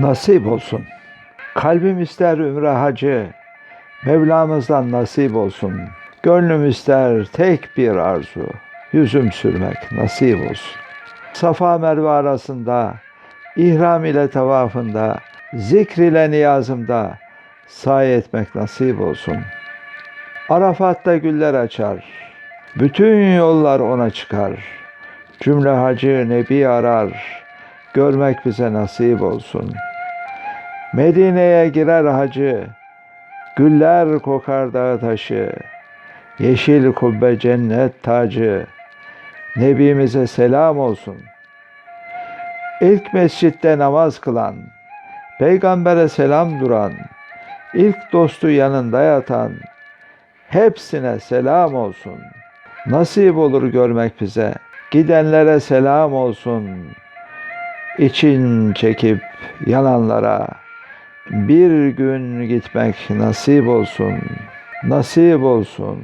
Nasip olsun. Kalbim ister ümre hacı, Mevlamızdan nasip olsun. Gönlüm ister tek bir arzu, yüzüm sürmek nasip olsun. Safa Merve arasında, ihram ile tavafında, zikr ile niyazımda sahi etmek nasip olsun. Arafat'ta güller açar, bütün yollar ona çıkar. Cümle hacı nebi arar, görmek bize nasip olsun. Medine'ye girer hacı, güller kokar dağ taşı. Yeşil kubbe cennet tacı, Nebimize selam olsun. İlk mescitte namaz kılan, peygambere selam duran, ilk dostu yanında yatan, hepsine selam olsun. Nasip olur görmek bize, gidenlere selam olsun. İçin çekip yananlara bir gün gitmek nasip olsun. Nasip olsun.